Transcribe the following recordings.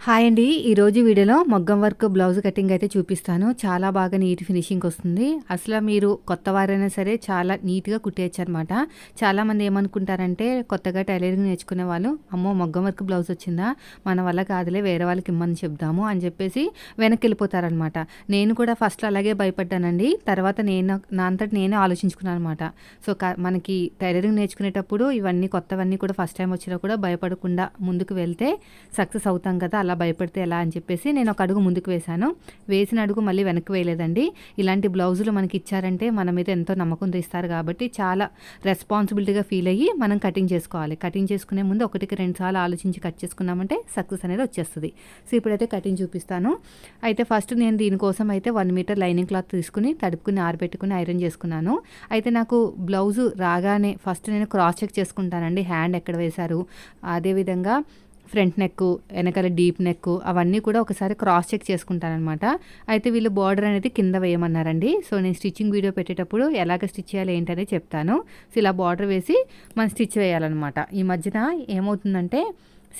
Hi అండి. ఈరోజు వీడియోలో మొగ్గం వర్క్ బ్లౌజ్ కటింగ్ అయితే చూపిస్తాను. చాలా బాగా నీట్ ఫినిషింగ్ వస్తుంది. అసలు మీరు కొత్త వారైనా సరే చాలా నీట్గా కుట్టేయచ్చు అనమాట చాలామంది ఏమనుకుంటారంటే కొత్తగా టైలరింగ్ నేర్చుకునే వాళ్ళు అమ్మో మొగ్గం వర్క్ బ్లౌజ్ వచ్చిందా? మన వల్ల కాదులే వేరే వాళ్ళకి ఇమ్మని చెప్దాము అని చెప్పేసి వెనక్కి వెళ్ళిపోతారనమాట నేను కూడా ఫస్ట్ అలాగే భయపడ్డానండి. తర్వాత నేను నా అంతటి నేనే ఆలోచించుకున్నాను అనమాట సో క- మనకి టైలరింగ్ నేర్చుకునేటప్పుడు ఇవన్నీ కొత్తవన్నీ కూడా ఫస్ట్ టైం వచ్చినా కూడా భయపడకుండా ముందుకు వెళ్తే సక్సెస్ అవుతాం కదా అలా భయపడితే ఎలా అని చెప్పేసి నేను ఒక అడుగు ముందుకు వేశాను. వేసిన అడుగు మళ్ళీ వెనక్కి వేయలేదండి. ఇలాంటి బ్లౌజులు మనకి ఇచ్చారంటే మన మీద ఎంతో నమ్మకంతో ఇస్తారు కాబట్టి చాలా రెస్పాన్సిబిలిటీగా ఫీల్ అయ్యి మనం కటింగ్ చేసుకోవాలి. కటింగ్ చేసుకునే ముందు ఒకటికి రెండు సార్లు ఆలోచించి కట్ చేసుకున్నామంటే సక్సెస్ అనేది వచ్చేస్తుంది. సో ఇప్పుడైతే కటింగ్ చూపిస్తాను. అయితే ఫస్ట్ నేను దీనికోసం అయితే వన్ మీటర్ లైనింగ్ క్లాత్ తీసుకుని తడుపుకుని ఆరబెట్టుకుని ఐరన్ చేసుకున్నాను. అయితే నాకు బ్లౌజు రాగానే ఫస్ట్ నేను క్రాస్ చెక్ చేసుకుంటానండి. హ్యాండ్ ఎక్కడ వేశారు? అదేవిధంగా ఫ్రంట్ నెక్ వెనకాల డీప్ నెక్ అవన్నీ కూడా ఒకసారి క్రాస్ చెక్ చేసుకుంటానమాట అయితే వీళ్ళు బార్డర్ అనేది కింద వేయమన్నారండి. సో నేను స్టిచ్చింగ్ వీడియో పెట్టేటప్పుడు ఎలాగ స్టిచ్ చేయాలి ఏంటనే చెప్తాను. సో ఇలా బార్డర్ వేసి మనం స్టిచ్ వేయాలన్నమాట. ఈ మధ్యన ఏమవుతుందంటే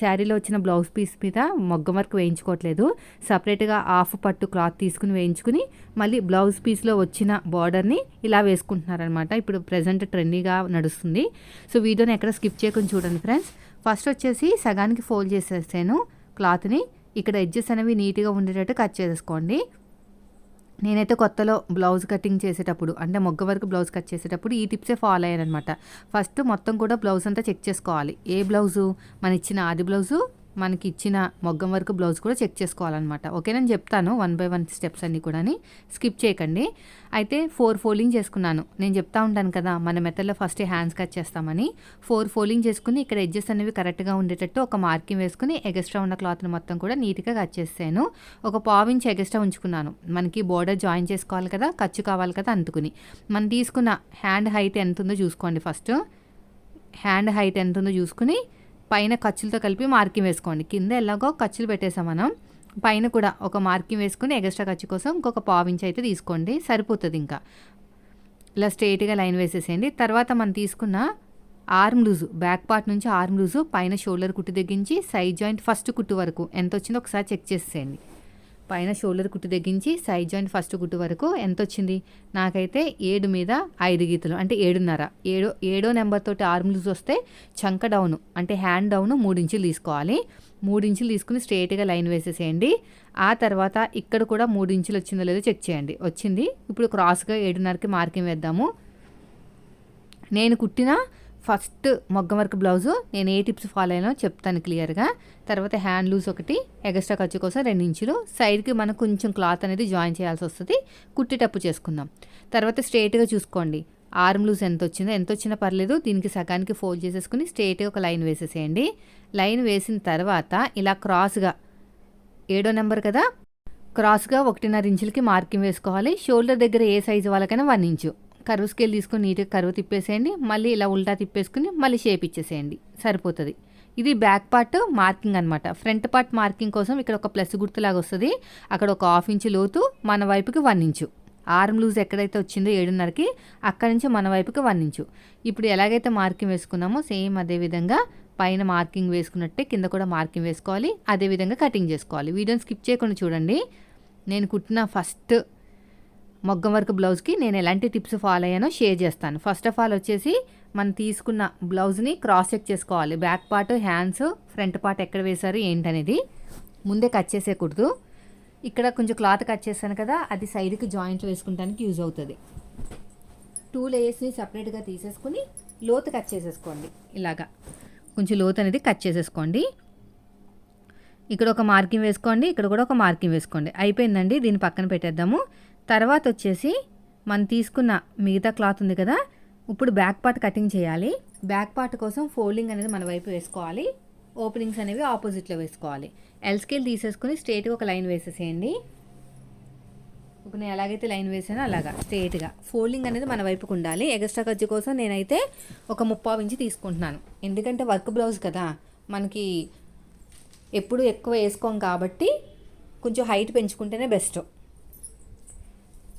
శారీలో వచ్చిన బ్లౌజ్ పీస్ మీద మొగ్గం వర్క్ వేయించుకోవట్లేదు. సపరేట్గా హాఫ్ పట్టు క్లాత్ తీసుకుని వేయించుకుని మళ్ళీ బ్లౌజ్ పీస్లో వచ్చిన బార్డర్ని ఇలా వేసుకుంటున్నారనమాట ఇప్పుడు ప్రజెంట్ ట్రెండీగా నడుస్తుంది. సో వీడియోని ఎక్కడ స్కిప్ చేయకుండా చూడండి ఫ్రెండ్స్. ఫస్ట్ వచ్చేసి సగానికి ఫోల్డ్ చేసేసాను క్లాత్ని. ఇక్కడ ఎడ్జెస్ అనేవి నీట్గా ఉండేటట్టు కట్ చేసుకోండి. నేనైతే కొత్తలో బ్లౌజ్ కటింగ్ చేసేటప్పుడు అంటే మొగ్గ వరకు బ్లౌజ్ కట్ చేసేటప్పుడు ఈ టిప్సే ఫాలో అయ్యాను అనమాట ఫస్ట్ మొత్తం కూడా బ్లౌజ్ అంతా చెక్ చేసుకోవాలి. ఏ బ్లౌజు? మన ఇచ్చిన ఆది బ్లౌజు మనకి ఇచ్చిన మొగ్గం వరకు బ్లౌజ్ కూడా చెక్ చేసుకోవాలన్నమాట. ఓకే నేను చెప్తాను వన్ బై వన్ స్టెప్స్ అన్నీ కూడా స్కిప్ చేయకండి. అయితే ఫోర్ ఫోల్డింగ్ చేసుకున్నాను. నేను చెప్తా ఉంటాను కదా మన మెథడ్లో ఫస్ట్ హ్యాండ్స్ కట్ చేస్తామని. ఫోర్ ఫోల్డింగ్ చేసుకుని ఇక్కడ ఎడ్జెస్ అనేవి కరెక్ట్గా ఉండేటట్టు ఒక మార్కింగ్ వేసుకుని ఎగస్ట్రా ఉన్న క్లాత్ని మొత్తం కూడా నీట్గా కట్ చేసాను ఒక పావు ఎగస్ట్రా ఉంచుకున్నాను. మనకి బోర్డర్ జాయిన్ చేసుకోవాలి కదా ఖర్చు కావాలి కదా అందుకుని. మనం తీసుకున్న హ్యాండ్ హైట్ ఎంత ఉందో చూసుకోండి ఫస్ట్. హ్యాండ్ హైట్ ఎంత ఉందో చూసుకుని పైన ఖర్చులతో కలిపి మార్కింగ్ వేసుకోండి. కింద ఎలాగో ఖర్చులు పెట్టేసాం మనం. పైన కూడా ఒక మార్కింగ్ వేసుకుని ఎగస్ట్రా ఖర్చు కోసం ఇంకొక పావించి అయితే తీసుకోండి. సరిపోతుంది ఇంకా. ఇలా స్ట్రేట్గా లైన్ వేసేసేయండి. తర్వాత మనం తీసుకున్న ఆర్మ్ లూజు బ్యాక్ పార్ట్ నుంచి ఆర్మ్ లూజు పైన షోల్డర్ కుట్టు తెగించి సైడ్ జాయింట్ ఫస్ట్ కుట్టు వరకు ఎంత వచ్చిందో ఒకసారి చెక్ చేసేయండి పైన షోల్డర్ కుట్టు తగ్గించి సైడ్ జాయింట్ ఫస్ట్ కుట్టు వరకు ఎంత వచ్చింది నాకైతే ఏడు మీద ఐదు గీతలు అంటే ఏడున్నర. ఏడో ఏడో నెంబర్ తోటి ఆర్మ్ లూజ్ వస్తే చంక డౌన్ అంటే హ్యాండ్ డౌన్ మూడించులు తీసుకోవాలి. మూడించులు తీసుకుని స్ట్రేట్గా లైన్ వేసేసేయండి. ఆ తర్వాత ఇక్కడ కూడా మూడు ఇంచులు వచ్చిందో లేదో చెక్ చేయండి. వచ్చింది. ఇప్పుడు క్రాస్గా ఏడున్నరకి మార్కింగ్ వేద్దాము. నేను కుట్టిన ఫస్ట్ మొగ్గం వర్క్ బ్లౌజు నేను ఏ టిప్స్ ఫాలో అయినా చెప్తాను క్లియర్గా. తర్వాత హ్యాండ్ లూజ్ ఒకటి ఎగస్ట్రా ఖర్చు కోసం రెండు ఇంచులు. సైడ్కి మనం కొంచెం క్లాత్ అనేది జాయిన్ చేయాల్సి వస్తుంది. కుట్టేటప్పు చేసుకుందాం. తర్వాత స్ట్రేట్గా చూసుకోండి. ఆర్మ్ లూజ్ ఎంత వచ్చిందో ఎంత వచ్చినా పర్లేదు. దీనికి సగానికి ఫోల్డ్ చేసేసుకుని స్ట్రేట్గా ఒక లైన్ వేసేసేయండి. లైన్ వేసిన తర్వాత ఇలా క్రాస్గా ఏడో నెంబర్ కదా? క్రాస్గా ఒకటిన్నర ఇంచులకి మార్కింగ్ వేసుకోవాలి. షోల్డర్ దగ్గర ఏ సైజు వాళ్ళకైనా వన్ ఇంచు. కరువు స్కేల్ తీసుకొని నీట్గా కరువు తిప్పేసేయండి మళ్ళీ ఇలా ఉల్టా తిప్పేసుకుని మళ్ళీ షేప్ ఇచ్చేసేయండి. సరిపోతుంది. ఇది బ్యాక్ పార్ట్ మార్కింగ్ అనమాట ఫ్రంట్ పార్ట్ మార్కింగ్ కోసం ఇక్కడ ఒక ప్లస్ గుర్తులాగా వస్తుంది. అక్కడ ఒక హాఫ్ ఇంచు లోతు మన వైపుకి వన్ ఇంచు. ఆర్మ్ లూజ్ ఎక్కడైతే వచ్చిందో ఏడున్నరకి అక్కడి నుంచి మన వైపుకి వన్ ఇంచు. ఇప్పుడు ఎలాగైతే మార్కింగ్ వేసుకున్నామో సేమ్ అదే విధంగా పైన మార్కింగ్ వేసుకున్నట్టే కింద కూడా మార్కింగ్ వేసుకోవాలి. అదేవిధంగా కటింగ్ చేసుకోవాలి. వీడియోని స్కిప్ చేయకుండా చూడండి. నేను కుట్టిన ఫస్ట్ మొగ్గం వర్క్ బ్లౌజ్కి నేను ఎలాంటి టిప్స్ ఫాలో అయ్యానో షేర్ చేస్తాను. ఫస్ట్ ఆఫ్ ఆల్ వచ్చేసి మనం తీసుకున్న బ్లౌజ్ని క్రాస్ చెక్ చేసుకోవాలి. Back part hands front part ఎక్కడ వేశారు ఏంటనేది. ముందే కట్ చేసేయకూడదు. ఇక్కడ కొంచెం క్లాత్ కట్ చేశాను కదా అది సైడ్కి జాయింట్ వేసుకుంటానికి యూజ్ అవుతుంది. టూ లేయర్స్ని సపరేట్గా తీసేసుకుని లోతు కట్ చేసేసుకోండి. ఇలాగా. కొంచెం లోతు అనేది కట్ చేసేసుకోండి. ఇక్కడ ఒక మార్కింగ్ వేసుకోండి ఇక్కడ కూడా ఒక మార్కింగ్ వేసుకోండి. అయిపోయిందండి దీన్ని పక్కన పెట్టేద్దాము. తర్వాత వచ్చేసి మనం తీసుకున్న మిగతా క్లాత్ ఉంది కదా ఇప్పుడు బ్యాక్ పార్ట్ కటింగ్ చేయాలి. బ్యాక్ పార్ట్ కోసం ఫోల్డింగ్ అనేది మన వైపు వేసుకోవాలి. ఓపెనింగ్స్ అనేవి ఆపోజిట్లో వేసుకోవాలి. ఎల్ స్కేల్ తీసేసుకుని స్ట్రేట్గా ఒక లైన్ వేసేసేయండి. ఇప్పుడు నేను ఎలాగైతే లైన్ వేసానో అలాగా స్ట్రేట్గా ఫోల్డింగ్ అనేది మన వైపుకు ఉండాలి. ఎగస్ట్రా ఖర్చు కోసం నేనైతే ఒక ముప్పావు ఇంచి తీసుకుంటున్నాను. ఎందుకంటే వర్క్ బ్లౌజ్ కదా మనకి ఎప్పుడు ఎక్కువ వేసుకోం కాబట్టి కొంచెం హైట్ పెంచుకుంటేనే బెస్ట్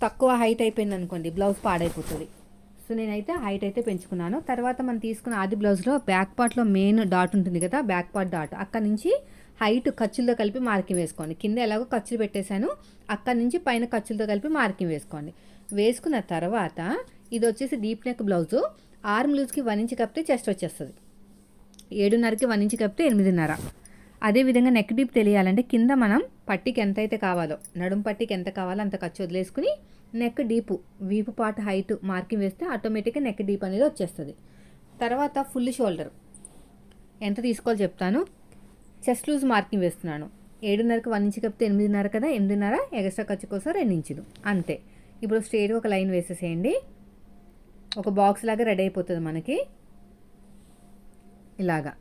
తక్కువ హైట్ అయిపోయింది అనుకోండి బ్లౌజ్ పాడైపోతుంది. సో నేనైతే హైట్ అయితే పెంచుకున్నాను. తర్వాత మనం తీసుకున్న ఆది బ్లౌజ్లో బ్యాక్ పార్ట్లో మెయిన్ డాట్ ఉంటుంది కదా బ్యాక్ పార్ట్ డాట్ అక్కడ నుంచి హైట్ ఖర్చులతో కలిపి మార్కింగ్ వేసుకోండి. కింద ఎలాగో ఖర్చులు పెట్టేశాను అక్కడ నుంచి పైన ఖర్చులతో కలిపి మార్కింగ్ వేసుకోండి. వేసుకున్న తర్వాత ఇది వచ్చేసి డీప్ నెక్ బ్లౌజు ఆర్మ్ లూజ్కి వన్ ఇంచ్ కప్పితే చెస్ట్ వచ్చేస్తుంది. ఏడున్నరకి వన్ ఇంచ్ కప్పితే ఎనిమిదిన్నర. అదేవిధంగా నెక్ డీప్ తెలియాలంటే కింద మనం పట్టికి ఎంత అయితే కావాలో నడుం పట్టికి ఎంత కావాలో అంత ఖర్చు వదిలేసుకుని నెక్ డీపు వీపు పార్ట్ హైట్ మార్కింగ్ వేస్తే ఆటోమేటిక్గా నెక్ డీప్ అనేది వచ్చేస్తుంది. తర్వాత ఫుల్ షోల్డర్ ఎంత తీసుకోవాలో చెప్తాను. చెస్ట్ లూజ్ మార్కింగ్ వేస్తున్నాను. ఏడున్నరకు వన్ ఇంచ్ కప్పితే ఎనిమిదిన్నర కదా ఎనిమిదిన్నర ఎక్స్ట్రా ఖర్చు కోసం రెండు ఇంచులు అంతే. ఇప్పుడు స్ట్రేట్గా ఒక లైన్ వేసేసేయండి. ఒక బాక్స్ లాగా రెడీ అయిపోతుంది మనకి. ఇలాగా.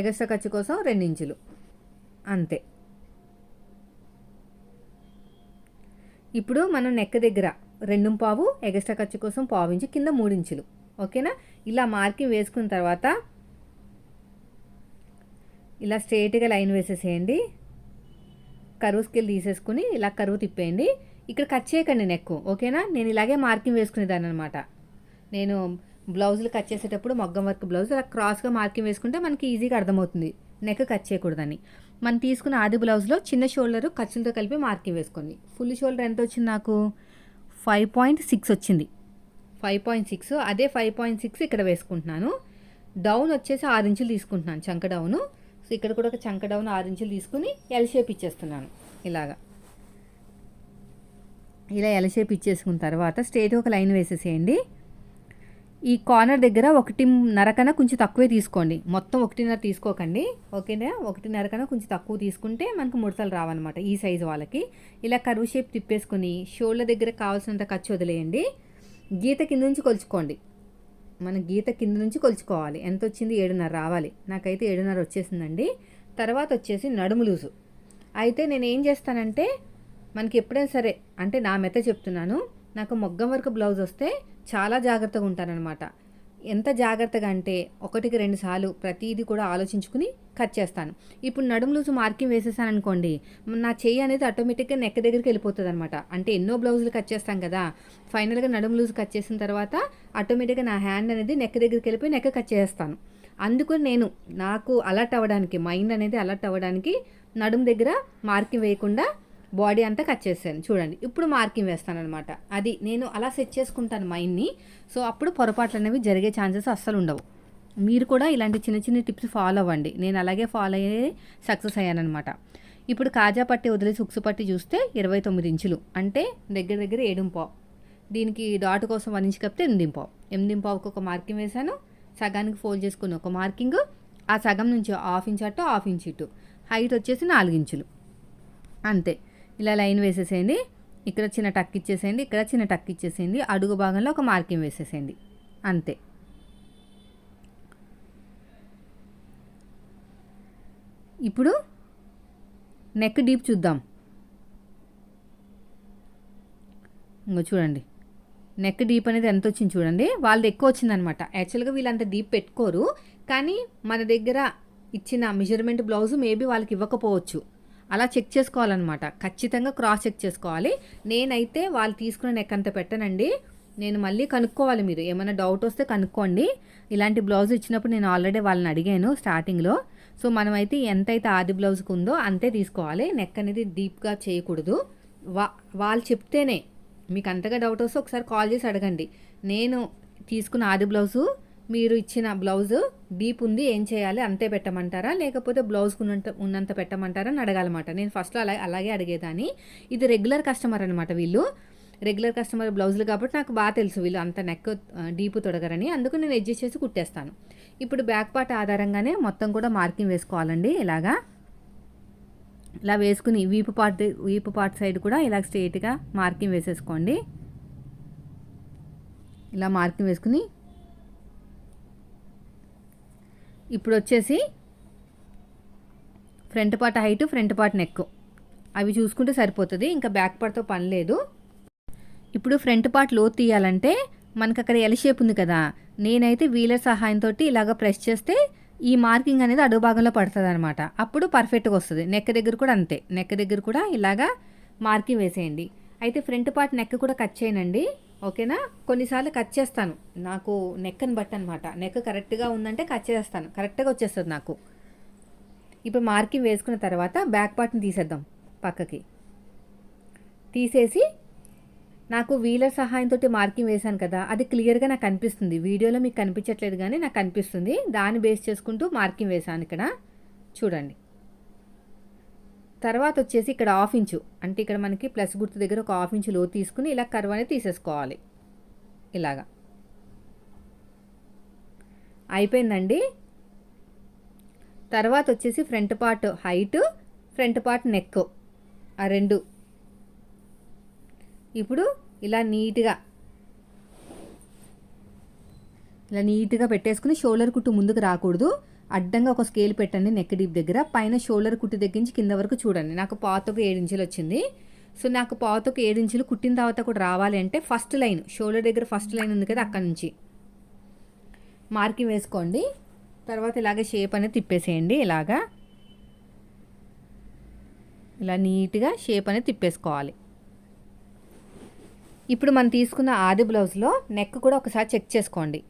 ఎగస్ట్రా ఖర్చు కోసం రెండు ఇంచులు అంతే. ఇప్పుడు మనం నెక్ దగ్గర రెండు పావు ఎగస్ట్రా ఖర్చు కోసం పావు ఇంచు కింద మూడించులు ఓకేనా? ఇలా మార్కింగ్ వేసుకున్న తర్వాత ఇలా స్ట్రేట్గా లైన్ వేసేసేయండి. కరువు స్కేల్ తీసేసుకుని ఇలా కరువు తిప్పేయండి. ఇక్కడ కట్ చేయకండి నెక్ ఓకేనా? నేను ఇలాగే మార్కింగ్ వేసుకునేదాన్ని అనమాట నేను బ్లౌజులు కట్ చేసేటప్పుడు మగ్గం వర్క్ బ్లౌజ్ అలా క్రాస్గా మార్కింగ్ వేసుకుంటే మనకి ఈజీగా అర్థమవుతుంది. నెక్ కట్ చేయకూడదని. మనం తీసుకున్న ఆది బ్లౌజ్లో చిన్న షోల్డర్ ఖర్చులతో కలిపి మార్కింగ్ వేసుకోండి. ఫుల్ షోల్డర్ ఎంత వచ్చింది నాకు? ఫైవ్ పాయింట్ సిక్స్ వచ్చింది. ఫైవ్ పాయింట్ సిక్స్ అదే ఫైవ్ పాయింట్ సిక్స్ ఇక్కడ వేసుకుంటున్నాను. డౌన్ వచ్చేసి ఆరు ఇంచులు తీసుకుంటున్నాను చంక డౌను. సో ఇక్కడ కూడా ఒక చంక డౌన్ ఆరు ఇంచులు తీసుకుని ఎల్ షేప్ ఇచ్చేస్తున్నాను ఇలాగా. ఇలా ఎల్ షేప్ ఇచ్చేసుకున్న తర్వాత స్ట్రేట్ ఒక లైన్ వేసేసేయండి. ఈ కార్నర్ దగ్గర ఒకటిన్నర కన్నా కొంచెం తక్కువే తీసుకోండి. మొత్తం ఒకటిన్నర తీసుకోకండి. ఓకేనా? ఒకటిన్నర కన్నా కొంచెం తక్కువ తీసుకుంటే మనకు ముడతలు రావన్నమాట ఈ సైజు వాళ్ళకి. ఇలా కరువు షేప్ తిప్పేసుకొని షోల్డర్ దగ్గర కావాల్సినంత ఖర్చు వదిలేయండి. గీత కింద నుంచి కొలుచుకోండి. మన గీత కింద నుంచి కొలుచుకోవాలి. ఎంత వచ్చింది? ఏడున్నర రావాలి. నాకైతే ఏడున్నర వచ్చేసిందండి. తర్వాత వచ్చేసి నడుము లూజు. అయితే నేను ఏం చేస్తానంటే మనకి ఎప్పుడైనా సరే అంటే నా మెత చెప్తున్నాను. నాకు మొగ్గం వరకు బ్లౌజ్ వస్తే చాలా జాగ్రత్తగా ఉంటానన్నమాట. ఎంత జాగ్రత్తగా అంటే ఒకటికి రెండు సార్లు ప్రతిదీ కూడా ఆలోచించుకుని కట్ చేస్తాను. ఇప్పుడు నడుము లూజు మార్కింగ్ వేసేసాను అనుకోండి నా చెయ్యి అనేది ఆటోమేటిక్గా నెక్ దగ్గరికి వెళ్ళిపోతుంది అనమాట అంటే ఎన్నో బ్లౌజులు కట్ చేస్తాం కదా ఫైనల్గా నడుము లూజు కట్ చేసిన తర్వాత ఆటోమేటిక్గా నా హ్యాండ్ అనేది నెక్ దగ్గరికి వెళ్ళిపోయి నెక్ కట్ చేస్తాను అందుకు నేను నాకు అలర్ట్ అవ్వడానికి మైండ్ అనేది అలర్ట్ అవ్వడానికి నడుము దగ్గర మార్కింగ్ వేయకుండా బాడీ అంతా కట్ చేశాను చూడండి ఇప్పుడు మార్కింగ్ వేస్తాను అనమాట అది నేను అలా సెట్ చేసుకుంటాను మైండ్ని. సో అప్పుడు పొరపాట్లు అనేవి జరిగే ఛాన్సెస్ అస్సలు ఉండవు. మీరు కూడా ఇలాంటి చిన్న చిన్న టిప్స్ ఫాలో అవ్వండి. నేను అలాగే ఫాలో అయ్యే సక్సెస్ అయ్యానమాట ఇప్పుడు కాజా పట్టి వదిలేసి ఉక్సు పట్టి చూస్తే ఇరవై తొమ్మిది ఇంచులు. అంటే దగ్గర దగ్గర ఏడు దీనికి డాట్ కోసం వన్ ఇంచ్ కప్పితే ఎనిమిది పావు. ఎనిమిది ఒక మార్కింగ్ వేశాను. సగానికి ఫోల్డ్ చేసుకుని ఒక మార్కింగ్. ఆ సగం నుంచి హాఫ్ ఇంచ్ అటు హాఫ్ ఇంచ్ ఇటు. హైట్ వచ్చేసి నాలుగు ఇంచులు. అంతే. ఇలా లైన్ వేసేసేయండి. ఇక్కడ చిన్న టక్ ఇచ్చేసేయండి. ఇక్కడ చిన్న టక్ ఇచ్చేసేయండి. అడుగు భాగంలో ఒక మార్కింగ్ వేసేసేయండి. అంతే. ఇప్పుడు నెక్ డీప్ చూద్దాం. ఇంకో చూడండి. నెక్ డీప్ అనేది ఎంత వచ్చింది చూడండి. వాళ్ళది ఎక్కువ వచ్చిందనమాట. యాక్చువల్గా వీళ్ళు అంత డీప్ పెట్టుకోరు. కానీ మన దగ్గర ఇచ్చిన మెజర్మెంట్ బ్లౌజ్ మేబీ వాళ్ళకి ఇవ్వకపోవచ్చు. అలా చెక్ చేసుకోవాలన్నమాట. ఖచ్చితంగా క్రాస్ చెక్ చేసుకోవాలి. నేనైతే వాళ్ళు తీసుకున్న నెక్ అంత పెట్టనండి. నేను మళ్ళీ కనుక్కోవాలి మీరు. ఏమైనా డౌట్ వస్తే కనుక్కోండి. ఇలాంటి బ్లౌజ్ ఇచ్చినప్పుడు నేను ఆల్రెడీ వాళ్ళని అడిగాను స్టార్టింగ్లో సో మనమైతే ఎంతైతే ఆది బ్లౌజ్కి ఉందో అంతే తీసుకోవాలి. నెక్ అనేది డీప్గా చేయకూడదు. వా వాళ్ళు చెప్తేనే. మీకు అంతగా డౌట్ వస్తే ఒకసారి కాల్ చేసి అడగండి. నేను తీసుకున్న ఆది బ్లౌజు మీరు ఇచ్చిన బ్లౌజ్ డీప్ ఉంది ఏం చేయాలి అంతే పెట్టమంటారా? లేకపోతే బ్లౌజ్కి ఉన్నంత ఉన్నంత పెట్టమంటారా అని అడగాలన్నమాట. నేను ఫస్ట్లో అలా అలాగే అడిగేదాన్ని. ఇది రెగ్యులర్ కస్టమర్ అనమాట వీళ్ళు. రెగ్యులర్ కస్టమర్ బ్లౌజులు కాబట్టి నాకు బాగా తెలుసు వీళ్ళు అంత నెక్ డీప్ తొడగరని. అందుకు నేను అడ్జస్ట్ చేసి కుట్టేస్తాను. ఇప్పుడు బ్యాక్ పార్ట్ ఆధారంగానే మొత్తం కూడా మార్కింగ్ వేసుకోవాలండి ఇలాగా. ఇలా వేసుకుని వీపు పార్ట్ వీపు పార్ట్ సైడ్ కూడా ఇలా స్ట్రైట్గా మార్కింగ్ వేసేసుకోండి. ఇలా మార్కింగ్ వేసుకుని ఇప్పుడు వచ్చేసి front part height front part neck అవి చూసుకుంటే సరిపోతుంది ఇంకా బ్యాక్ పార్ట్తో పని లేదు. ఇప్పుడు ఫ్రంట్ పార్ట్లో తీయాలంటే మనకు అక్కడ ఎల్ షేప్ ఉంది కదా నేనైతే వీలర్ సహాయంతో ఇలాగ ప్రెస్ చేస్తే ఈ మార్కింగ్ అనేది అడుగు భాగంలో పడుతుంది అనమాట అప్పుడు పర్ఫెక్ట్గా వస్తుంది. నెక్ దగ్గర కూడా అంతే. నెక్ దగ్గర కూడా ఇలాగా మార్కింగ్ వేసేయండి. అయితే ఫ్రంట్ పార్ట్ నెక్ కూడా కట్ చేయనండి ఓకేనా? కొన్నిసార్లు కట్ చేస్తాను. నాకు నెక్కని బట్టి అనమాట నెక్ కరెక్ట్గా ఉందంటే కట్ చేస్తాను. కరెక్ట్గా వచ్చేస్తుంది నాకు. ఇప్పుడు మార్కింగ్ వేసుకున్న తర్వాత బ్యాక్ పార్ట్ని తీసేద్దాం పక్కకి. తీసేసి నాకు వీలర్ సహాయంతో మార్కింగ్ వేశాను కదా అది క్లియర్గా నాకు కనిపిస్తుంది వీడియోలో మీకు కనిపించట్లేదు కానీ నాకు కనిపిస్తుంది దాన్ని బేస్ చేసుకుంటూ మార్కింగ్ వేశాను ఇక్కడ. చూడండి. తర్వాత వచ్చేసి ఇక్కడ హాఫ్ ఇంచు. అంటే ఇక్కడ మనకి ప్లస్ గుర్తు దగ్గర ఒక హాఫ్ ఇంచు లో తీసుకుని ఇలా కర్వ్ అనేది తీసేసుకోవాలి. ఇలాగా. అయిపోయిందండి. తర్వాత వచ్చేసి front part height front part neck. ఆ రెండు. ఇప్పుడు ఇలా నీట్గా. ఇలా నీట్గా పెట్టేసుకుని షోల్డర్ కుట్టు ముందుకు రాకూడదు. అడ్డంగా ఒక స్కేల్ పెట్టండి నెక్ డీప్ దగ్గర. పైన షోల్డర్ కుట్టు దగ్గర నుంచి కింద వరకు చూడండి. నాకు పాతకు ఏడు ఇంచులు వచ్చింది. సో నాకు పాతకు ఏడు ఇంచులు కుట్టిన తర్వాత కూడా రావాలి అంటే ఫస్ట్ లైన్ షోల్డర్ దగ్గర ఫస్ట్ లైన్ ఉంది కదా అక్కడ నుంచి. మార్కింగ్ వేసుకోండి. తర్వాత ఇలాగే షేప్ అనేది తిప్పేసేయండి ఇలాగా. ఇలా నీట్గా షేప్ అనేది తిప్పేసుకోవాలి. ఇప్పుడు మనం తీసుకున్న ఆది బ్లౌజ్లో నెక్ కూడా ఒకసారి చెక్ చేసుకోండి.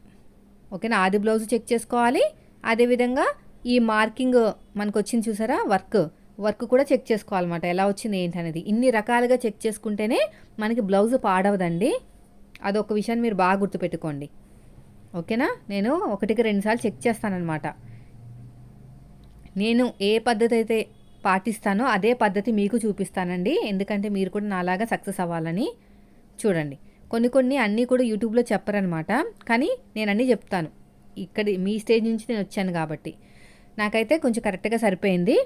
ఓకేనా? ఆది బ్లౌజ్ చెక్ చేసుకోవాలి. అదేవిధంగా ఈ మార్కింగ్ మనకు వచ్చింది చూసారా? వర్క్. వర్క్ కూడా చెక్ చేసుకోవాలన్నమాట. ఎలా వచ్చింది ఏంటి అనేది ఇన్ని రకాలుగా చెక్ చేసుకుంటేనే మనకి బ్లౌజ్ పాడవదండి. అదొక విషయాన్ని మీరు బాగా గుర్తుపెట్టుకోండి. ఓకేనా? నేను ఒకటికి రెండుసార్లు చెక్ చేస్తానన్నమాట. నేను ఏ పద్ధతి అయితే పాటిస్తానో అదే పద్ధతి మీకు చూపిస్తానండి. ఎందుకంటే మీరు కూడా నాలాగా సక్సెస్ అవ్వాలని చూడండి. కొన్ని కొన్ని అన్నీ కూడా యూట్యూబ్లో చెప్పరనమాట కానీ నేను అన్నీ చెప్తాను. ఇక్కడ మీ స్టేజ్ నుంచి నేను వచ్చాను కాబట్టి. నాకైతే కొంచెం కరెక్ట్గా సరిపోయింది.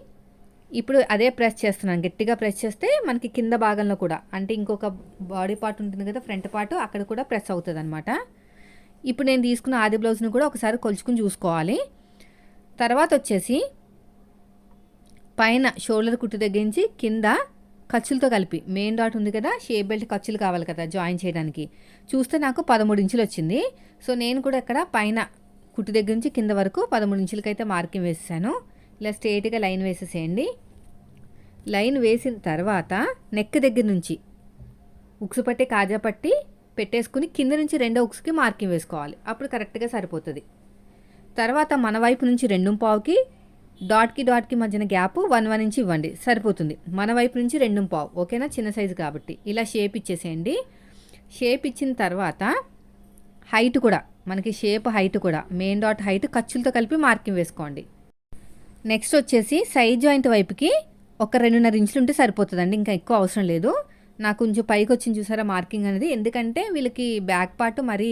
ఇప్పుడు అదే ప్రెస్ చేస్తున్నాను. గట్టిగా ప్రెస్ చేస్తే మనకి కింద భాగంలో కూడా అంటే ఇంకొక బాడీ పార్ట్ ఉంటుంది కదా ఫ్రంట్ పార్ట్ అక్కడ కూడా ప్రెస్ అవుతుంది అనమాట ఇప్పుడు నేను తీసుకున్న ఆది బ్లౌజ్ని కూడా ఒకసారి కొలుచుకుని చూసుకోవాలి. తర్వాత వచ్చేసి పైన షోల్డర్ కుట్టు దగ్గర నుంచి కింద ఖర్చులతో కలిపి మెయిన్ డాట్ ఉంది కదా షేప్ బెల్ట్ ఖర్చులు కావాలి కదా జాయిన్ చేయడానికి. చూస్తే నాకు పదమూడు ఇంచులు వచ్చింది. సో నేను కూడా ఇక్కడ పైన కుట్టు దగ్గర నుంచి కింద వరకు పదమూడు ఇంచులకైతే మార్కింగ్ వేసేసాను. ఇలా స్ట్రేట్గా లైన్ వేసేసేయండి. లైన్ వేసిన తర్వాత నెక్ దగ్గర నుంచి ఉక్సు పట్టి కాజా పట్టి పెట్టేసుకుని కింద నుంచి రెండో ఉక్స్కి మార్కింగ్ వేసుకోవాలి. అప్పుడు కరెక్ట్గా సరిపోతుంది. తర్వాత మన వైపు నుంచి రెండు పావుకి డాట్కి డాట్కి మధ్యన గ్యాప్ వన్ వన్ ఇంచ్ ఇవ్వండి. సరిపోతుంది. మన వైపు నుంచి రెండు పావు ఓకేనా? చిన్న సైజు కాబట్టి. ఇలా షేప్ ఇచ్చేసేయండి. షేప్ ఇచ్చిన తర్వాత హైట్ కూడా మనకి షేప్ హైట్ కూడా. మెయిన్ డాట్ హైట్ ఖర్చులతో కలిపి మార్కింగ్ వేసుకోండి. నెక్స్ట్ వచ్చేసి సైడ్ జాయింట్ వైపుకి ఒక రెండున్నర ఇంచులు ఉంటే సరిపోతుందండి. ఇంకా ఎక్కువ అవసరం లేదు. నాకు కొంచెం పైకి వచ్చింది చూసారా మార్కింగ్ అనేది. ఎందుకంటే వీళ్ళకి బ్యాక్ పార్ట్ మరీ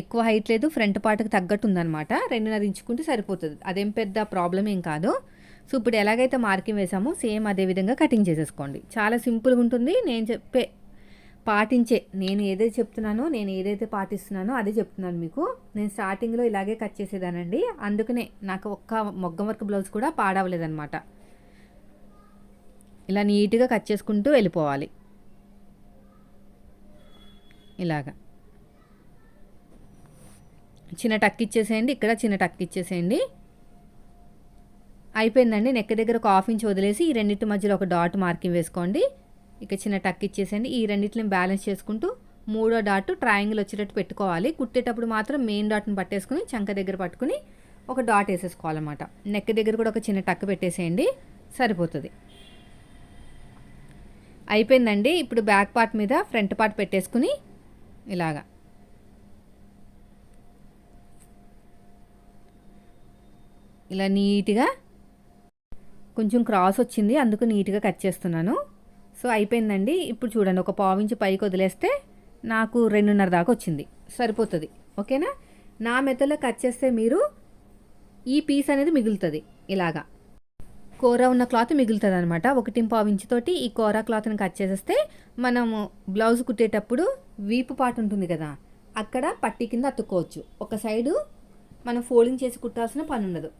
ఎక్కువ హైట్ లేదు. ఫ్రంట్ పార్ట్కి తగ్గట్టు ఉందన్నమాట. రెండున్నర ఇంచుకుంటే సరిపోతుంది. అదేం పెద్ద ప్రాబ్లం ఏం కాదు. సో ఇప్పుడు ఎలాగైతే మార్కింగ్ వేసామో సేమ్ అదే విధంగా కటింగ్ చేసేసుకోండి. చాలా సింపుల్గా ఉంటుంది. నేను చెప్పే పాటించే నేను ఏదైతే చెప్తున్నానో నేను ఏదైతే పాటిస్తున్నానో అదే చెప్తున్నాను మీకు. నేను స్టార్టింగ్లో ఇలాగే కట్ చేసేదానండి. అందుకనే నాకు ఒక్క మొగ్గం వర్క్ బ్లౌజ్ కూడా పాడవలేదన్నమాట. ఇలా నీట్గా కట్ చేసుకుంటూ వెళ్ళిపోవాలి. ఇలాగా. చిన్న టక్ ఇచ్చేసేయండి. ఇక్కడ చిన్న టక్ ఇచ్చేసేయండి. అయిపోయిందండి. నెక్ దగ్గర ఒక హాఫ్ ఇంచ్ వదిలేసి ఈ రెండింటి మధ్యలో ఒక డాట్ మార్కింగ్ వేసుకోండి. ఇక చిన్న టక్ ఇచ్చేసేయండి. ఈ రెండింటిని బ్యాలెన్స్ చేసుకుంటూ మూడో డాట్ ట్రయాంగిల్ వచ్చేటట్టు పెట్టుకోవాలి. కుట్టేటప్పుడు మాత్రం మెయిన్ డాట్ని పట్టేసుకుని చంక దగ్గర పట్టుకుని ఒక డాట్ వేసేసుకోవాలన్నమాట. నెక్ దగ్గర కూడా ఒక చిన్న టక్ పెట్టేసేయండి. సరిపోతుంది. అయిపోయిందండి. ఇప్పుడు బ్యాక్ పార్ట్ మీద ఫ్రంట్ పార్ట్ పెట్టేసుకుని ఇలాగా. ఇలా నీట్గా కొంచెం క్రాస్ వచ్చింది. అందుకు నీట్గా కట్ చేస్తున్నాను. సో అయిపోయిందండి. ఇప్పుడు చూడండి ఒక పావించి పైకి వదిలేస్తే నాకు రెండున్నర దాకా వచ్చింది. సరిపోతుంది. ఓకేనా? నా మెత్తలో కట్ చేస్తే మీరు ఈ పీస్ అనేది మిగులుతుంది. ఇలాగా. కూర ఉన్న క్లాత్ మిగులుతుంది అనమాట ఒకటి పావించితోటి ఈ కూర క్లాత్ని కట్ చేసేస్తే మనము బ్లౌజ్ కుట్టేటప్పుడు వీపు పాటు ఉంటుంది కదా అక్కడ పట్టి కింద అతుక్కోవచ్చు. ఒక సైడు మనం ఫోల్డింగ్ చేసి కుట్టాల్సిన పని ఉండదు.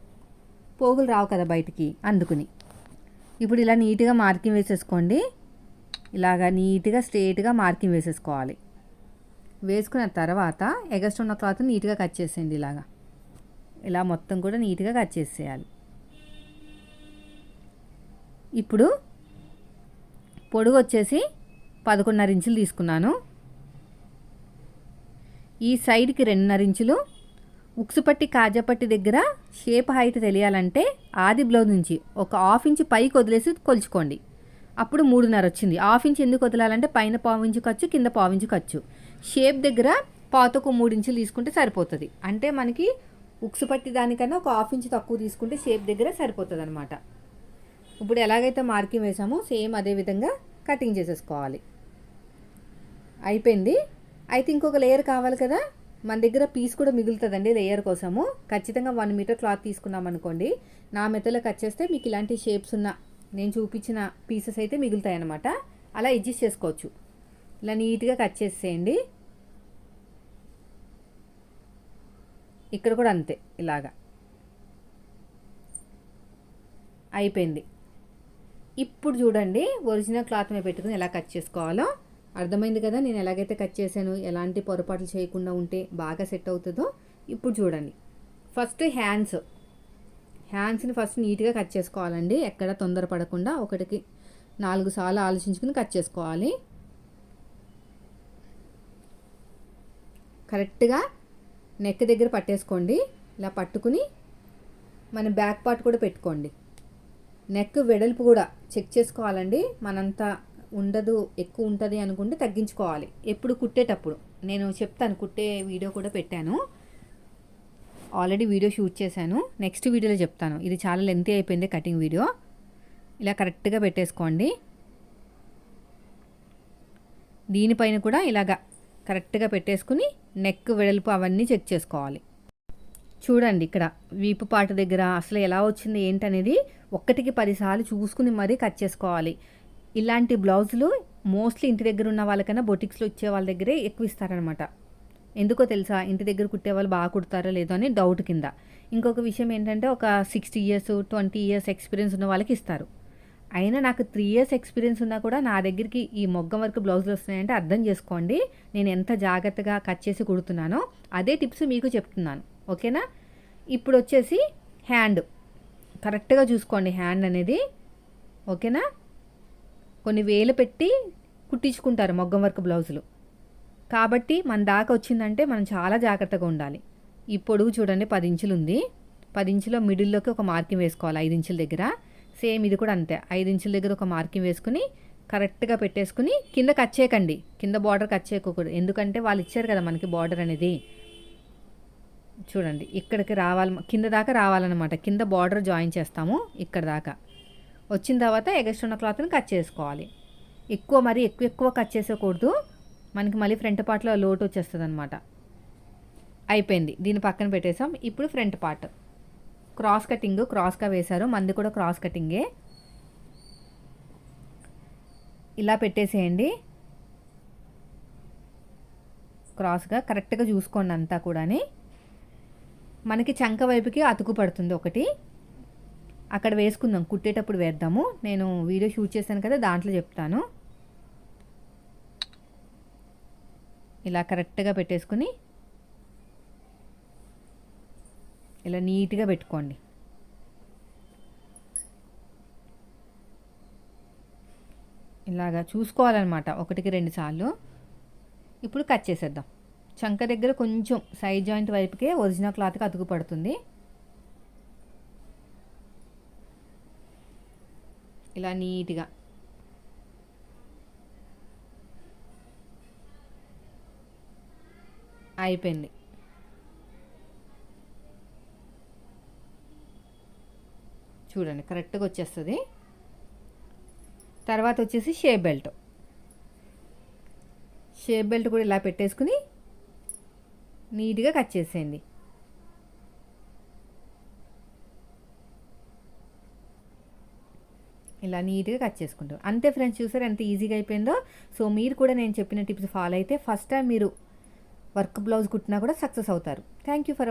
పోగులు రావు కదా బయటికి అందుకుని. ఇప్పుడు ఇలా నీట్గా మార్కింగ్ వేసేసుకోండి. ఇలాగా నీట్గా స్ట్రేట్గా మార్కింగ్ వేసేసుకోవాలి. వేసుకున్న తర్వాత ఎగస్ట్ ఉన్న క్లాత్ నీట్గా కట్ చేసేయండి ఇలాగా. ఇలా మొత్తం కూడా నీట్గా కట్ చేసేయాలి. ఇప్పుడు పొడుగు వచ్చేసి పదకొండున్నర ఇంచులు తీసుకున్నాను. ఈ సైడ్కి రెండున్నర ఇంచులు. ఉక్సుపట్టి కాజపట్టి దగ్గర షేప్ హైట్ తెలియాలంటే ఆది బ్లౌజ్ నుంచి ఒక హాఫ్ ఇంచ్ పైకి వదిలేసి కొలుచుకోండి. అప్పుడు మూడున్నర వచ్చింది. హాఫ్ ఇంచ్ ఎందుకు వదలాలంటే పైన పావు ఖర్చు కింద పావించు ఖర్చు. షేప్ దగ్గర పాతకు మూడు ఇంచులు తీసుకుంటే సరిపోతుంది. అంటే మనకి ఉక్సు పట్టి దానికన్నా ఒక హాఫ్ ఇంచ్ తక్కువ తీసుకుంటే షేప్ దగ్గర సరిపోతుంది అనమాట ఇప్పుడు ఎలాగైతే మార్కింగ్ వేసామో సేమ్ అదే విధంగా కటింగ్ చేసేసుకోవాలి. అయిపోయింది. అయితే ఇంకొక లేయర్ కావాలి కదా? మన దగ్గర పీస్ కూడా మిగులుతుందండి లేయర్ కోసము. ఖచ్చితంగా వన్ మీటర్ క్లాత్ తీసుకున్నాం అనుకోండి నా మెత్తలో కట్ చేస్తే మీకు ఇలాంటి షేప్స్ ఉన్న నేను చూపించిన పీసెస్ అయితే మిగులుతాయి అన్నమాట అలా అడ్జస్ట్ చేసుకోవచ్చు. ఇలా నీట్గా కట్ చేసేయండి. ఇక్కడ కూడా అంతే ఇలాగా. అయిపోయింది. ఇప్పుడు చూడండి ఒరిజినల్ క్లాత్ మీద పెట్టుకుని ఎలా కట్ చేసుకోవాలో. అర్థమైంది కదా నేను ఎలాగైతే కట్ చేశాను ఎలాంటి పొరపాట్లు చేయకుండా ఉంటే బాగా సెట్ అవుతుందో. ఇప్పుడు చూడండి. ఫస్ట్ హ్యాండ్స్ హ్యాండ్స్ని ఫస్ట్ నీట్గా కట్ చేసుకోవాలండి. ఎక్కడ తొందరపడకుండా ఒకటికి నాలుగు సార్లు ఆలోచించుకుని కట్ చేసుకోవాలి. కరెక్ట్గా నెక్ దగ్గర పట్టేసుకోండి. ఇలా పట్టుకుని మన బ్యాక్ పార్ట్ కూడా పెట్టుకోండి. నెక్ వెడల్పు కూడా చెక్ చేసుకోవాలండి. మనంత ఉండదు ఎక్కువ ఉంటుంది అనుకుంటే తగ్గించుకోవాలి. ఎప్పుడు కుట్టేటప్పుడు. నేను చెప్తాను కుట్టే వీడియో కూడా పెట్టాను. ఆల్రెడీ వీడియో షూట్ చేశాను. నెక్స్ట్ వీడియోలో చెప్తాను. ఇది చాలా లెంతీ అయిపోయింది కటింగ్ వీడియో ఇలా కరెక్ట్గా పెట్టేసుకోండి. దీనిపైన కూడా ఇలాగా కరెక్ట్గా పెట్టేసుకుని నెక్ వెడల్పు అవన్నీ చెక్ చేసుకోవాలి. చూడండి ఇక్కడ వీపు పాట దగ్గర అసలు ఎలా వచ్చింది ఏంటనేది ఒక్కటికి పదిసార్లు చూసుకుని మరీ కట్ చేసుకోవాలి. ఇలాంటి బ్లౌజులు మోస్ట్లీ ఇంటి దగ్గర ఉన్న వాళ్ళకన్నా బొటిక్స్లో ఇచ్చే వాళ్ళ దగ్గరే ఎక్కువ ఇస్తారనమాట ఎందుకో తెలుసా? ఇంటి దగ్గర కుట్టే వాళ్ళు బాగా కుడతారో లేదో అని డౌట్ కింద. ఇంకొక విషయం ఏంటంటే ఒక sixty years twenty years experience ఉన్న వాళ్ళకి ఇస్తారు. అయినా నాకు త్రీ ఇయర్స్ ఎక్స్పీరియన్స్ ఉన్నా కూడా నా దగ్గరికి ఈ మొగ్గం వరకు బ్లౌజులు వస్తున్నాయంటే అర్థం చేసుకోండి. నేను ఎంత జాగ్రత్తగా కట్ చేసి కుడుతున్నానో అదే టిప్స్ మీకు చెప్తున్నాను. ఓకేనా ఇప్పుడు వచ్చేసి హ్యాండ్ కరెక్ట్గా చూసుకోండి హ్యాండ్ అనేది. ఓకేనా కొన్ని వేలు పెట్టి కుట్టించుకుంటారు మొగ్గం వర్క్ బ్లౌజులు. కాబట్టి మన దాకా వచ్చిందంటే మనం చాలా జాగ్రత్తగా ఉండాలి. ఈ పొడుగు చూడండి పది ఇంచులు ఉంది. పది ఇంచులో మిడిల్లోకి ఒక మార్కింగ్ వేసుకోవాలి ఐదు ఇంచుల దగ్గర. సేమ్ ఇది కూడా అంతే. ఐదు ఇంచుల దగ్గర ఒక మార్కింగ్ వేసుకుని కరెక్ట్గా పెట్టేసుకుని కింద కట్ చేయకండి. కింద బార్డర్ కట్ చేయకూడదు. ఎందుకంటే వాళ్ళు ఇచ్చారు కదా మనకి బార్డర్ అనేది. చూడండి ఇక్కడికి రావాలి కింద దాకా రావాలన్నమాట. కింద బార్డర్ జాయిన్ చేస్తాము ఇక్కడ దాకా. వచ్చిన తర్వాత ఎగస్ట్ ఉన్న క్లాత్ని కట్ చేసుకోవాలి. ఎక్కువ మరి ఎక్కువ ఎక్కువ కట్ చేసేకూడదు. మనకి మళ్ళీ ఫ్రంట్ పార్ట్లో లోటు వచ్చేస్తుంది అనమాట అయిపోయింది. దీన్ని పక్కన పెట్టేసాం. ఇప్పుడు ఫ్రంట్ పార్ట్. క్రాస్ కటింగ్ క్రాస్గా వేశారు. మంది కూడా క్రాస్ కటింగే. ఇలా పెట్టేసేయండి. క్రాస్గా కరెక్ట్గా చూసుకోండి అంతా కూడాని. మనకి చంక వైపుకి అతుకు పడుతుంది ఒకటి. అక్కడ వేసుకుందాం. కుట్టేటప్పుడు వేద్దాము. నేను వీడియో షూట్ చేశాను కదా దాంట్లో చెప్తాను. ఇలా కరెక్ట్గా పెట్టేసుకుని ఇలా నీట్గా పెట్టుకోండి. ఇలాగా చూసుకోవాలన్నమాట ఒకటికి రెండు సార్లు. ఇప్పుడు కట్ చేసేద్దాం. చంక దగ్గర కొంచెం సైడ్ జాయింట్ వైపుకే ఒరిజినల్ క్లాత్కి అతుకు పడుతుంది. ఇలా నీట్గా అయిపోయింది. చూడండి కరెక్ట్గా వచ్చేస్తుంది. తర్వాత వచ్చేసి షేప్ బెల్ట్. షేప్ బెల్ట్ కూడా ఇలా పెట్టేసుకుని నీట్గా కట్ చేసేయండి. ఇలా నీట్గా కట్ చేసుకుంటాం. అంతే ఫ్రెండ్స్ చూసారు ఎంత ఈజీగా అయిపోయిందో? సో మీరు కూడా నేను చెప్పిన టిప్స్ ఫాలో అయితే ఫస్ట్ టైం మీరు వర్క్ బ్లౌజ్ కుట్టినా కూడా సక్సెస్ అవుతారు. Thank you for